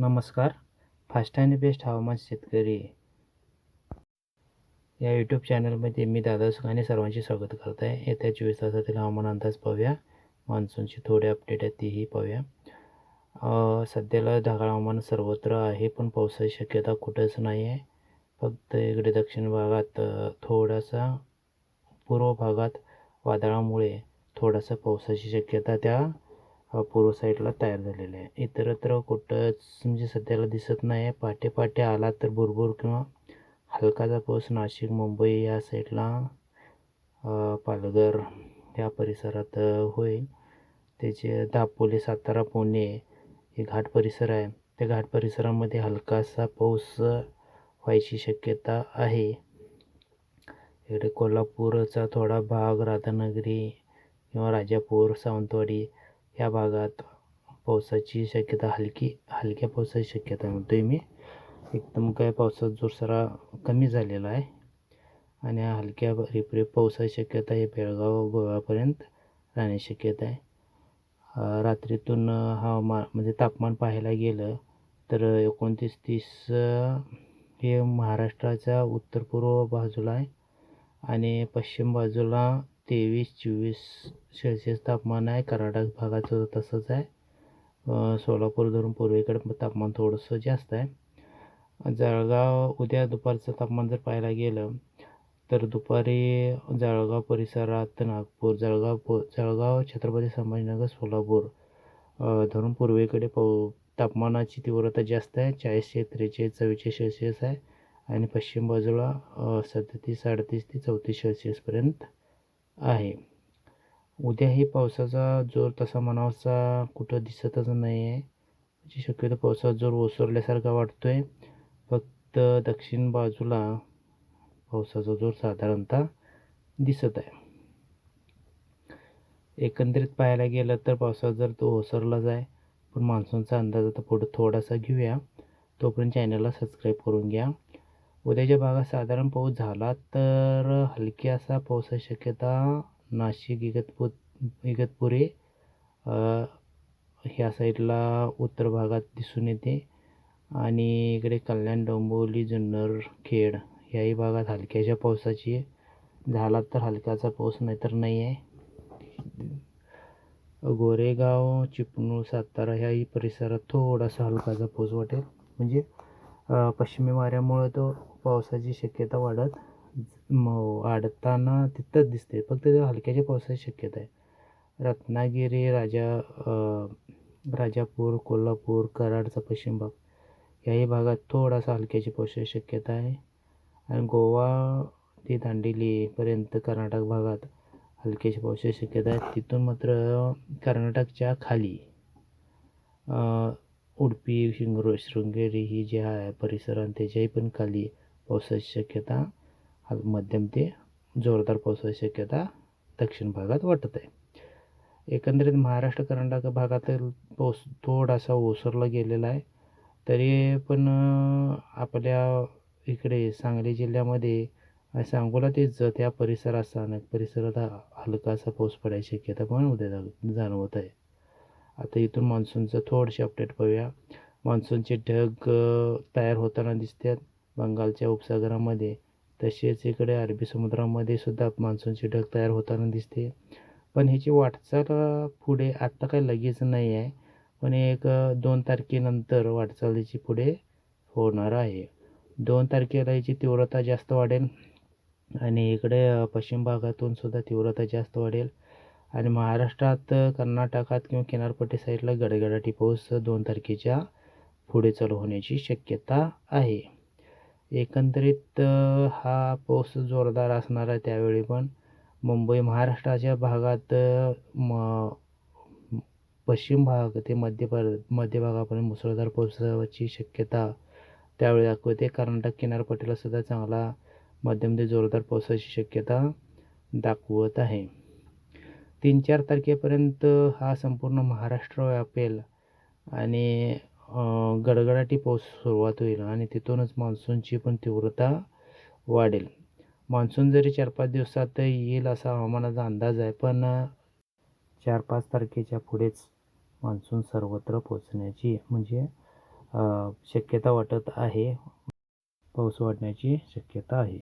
नमस्कार. फास्ट आणि बेस्ट हवामान शेतकरी? या यूट्यूब चॅनलमध्ये मी दादा सुखाने सर्वांचे स्वागत करत आहे येत्या चोवीस तासातील हवामान अंदाज पाहूया. मान्सूनची थोडे अपडेट आहे तीही पाहूया. सध्याला ढगाळ हवामान सर्वत्र आहे पण पावसाची शक्यता कुठंच नाही आहे फक्त इकडे दक्षिण भागात थोडासा पूर्व भागात वादळामुळे थोडासा पावसाची शक्यता त्या पूर्व साईडला तयार झालेले आहे. इतरत्र कुठंच म्हणजे सध्याला दिसत नाही आहे पहाटे पहाटे आला तर भुरभुर किंवा हलकाचा पाऊस नाशिक मुंबई या साईडला पालघर या परिसरात होईल. त्याचे दापोली सातारा पुणे हे घाट परिसर आहे. त्या घाट परिसरामध्ये हलकासा पाऊस व्हायची शक्यता आहे. इकडे कोल्हापूरचा थोडा भाग राधानगरी किंवा राजापूर सावंतवाडी या भागात पावसाची शक्यता हलकी हलक्या पावसाची शक्यता म्हणतो आहे मी. एकदम काय पावसाचा जोरसरा कमी झालेला आहे. आणि हलक्या रिपरिप पावसाची शक्यता हे बेळगाव गोव्यापर्यंत राहण्याची शक्यता आहे. रात्रीतून हवामान म्हणजे तापमान पाहायला गेलं तर एकोणतीस तीस हे महाराष्ट्राच्या उत्तर पूर्व बाजूला आहे. आणि पश्चिम बाजूला तेवीस चोवीस सेल्सिअस तापमान आहे. कर्नाटक भागाचं तसंच आहे. सोलापूर धरून पूर्वेकडे तापमान थोडंसं जास्त आहे. जळगाव उद्या दुपारचं तापमान जर पाहायला गेलं तर दुपारी जळगाव परिसरात नागपूर जळगाव जळगाव छत्रपती संभाजीनगर सोलापूर धरून पूर्वेकडे प तापमानाची तीव्रता जास्त आहे. चाळीस ते त्रेचाळीस चव्वेचाळीस सेल्सिअस आहे. आणि पश्चिम बाजूला सदतीस अडतीस ते चौतीस सेल्सिअसपर्यंत आहे. उद्याही पावसाचा जोर तसा म्हणावासा कुठं दिसतच नाही आहे म्हणजे शक्यतो पावसाचा जोर ओसरल्यासारखा वाटतो आहे फक्त दक्षिण बाजूला पावसाचा जोर साधारणतः दिसत आहे. एकंदरीत पाहायला गेलं तर पावसाचा जर तो ओसरलाच आहे पण मान्सूनचा अंदाज आता पुढं थोडासा घेऊया. तोपर्यंत चॅनलला सबस्क्राईब करून घ्या. उद्याच्या भागात साधारण पाऊस झाला तर हलकी असा पावसाची शक्यता नाशिक इगतपु इगतपुरी ह्या साईडला उत्तर भागात दिसून येते. आणि इकडे कल्याण डोंबिवली जुन्नर खेड याही भागात हलक्याच्या पावसाची झाला तर हलक्याचा पाऊस नाहीतर नाही आहे गोरेगाव चिपळूण सातारा ह्याही परिसरात थोडासा हलकाचा पाऊस वाटेल. म्हणजे पश्चिमी वाऱ्यामुळं तो पावसाची शक्यता वाढत वाढताना तिथंच दिसते फक्त हलक्याच्या पावसाची शक्यता आहे. रत्नागिरी राजा राजापूर कोल्हापूर कराडचा पश्चिम भाग याही भागात थोडासा हलक्याची पावसाची शक्यता आहे. आणि गोवा ते दांडेलीपर्यंत कर्नाटक भागात हलक्याची पावसाची शक्यता आहे. तिथून मात्र कर्नाटकच्या खाली. उडपी शिंगरो शृंगेरी ही जी आहे परिसर आणि त्याच्याही पण खाली पावसाची शक्यता मध्यम ते जोरदार पावसाची शक्यता दक्षिण भागात वाटत आहे. एकंदरीत महाराष्ट्र कर्नाटक भागातील पाऊस थोडासा ओसरला गेलेला आहे. तरी पण आपल्या इकडे सांगली जिल्ह्यामध्ये सांगोला ते जत या परिसरात स्थानक परिसरात हा हलकासा पाऊस पडायची शक्यता पण उद्या जा- जाणवत आहे. आता इथून मान्सूनचं थोडीशी अपडेट पाहूया मान्सूनचे ढग तयार होताना दिसतात बंगालच्या उपसागरामध्ये. तसेच इकडे अरबी समुद्रामध्ये सुद्धा मान्सूनचे ढग तयार होताना दिसते. पण ह्याची वाटचाल पुढे आत्ता काही लगेच नाही आहे. पण एक दोन तारखेनंतर वाटचालीची पुढे होणार आहे. दोन तारखेला याची तीव्रता जास्त वाढेल आणि इकडे पश्चिम भागातून सुद्धा तीव्रता जास्त वाढेल. आणि महाराष्ट्रात कर्नाटकात किंवा किनारपट्टी साईडला गडगडाटी पाऊस दोन तारखेच्या पुढे चालू होण्याची शक्यता आहे. एकंदरीत हा पाऊस जोरदार असणार आहे त्यावेळी पण मुंबई महाराष्ट्राच्या भागात म पश्चिम भाग ते मध्य पर मध्य भागापर्यंत मुसळधार पावसाची शक्यता त्यावेळी दाखवते. कर्नाटक किनारपट्टीला सुद्धा चांगला मध्यम ते जोरदार पावसाची शक्यता दाखवत आहे. तीन चार तारखेपर्यंत हा संपूर्ण महाराष्ट्र व्यापेल आणि गडगडाटी पाऊस सुरुवात होईल आणि तिथूनच मान्सूनची पण तीव्रता वाढेल. मान्सून जरी चार पाच दिवसात येईल असा हवामानाचा अंदाज आहे पण चार पाच तारखेच्या पुढेच मान्सून सर्वत्र पोचण्याची म्हणजे शक्यता वाटत आहे. पाऊस वाढण्याची शक्यता आहे.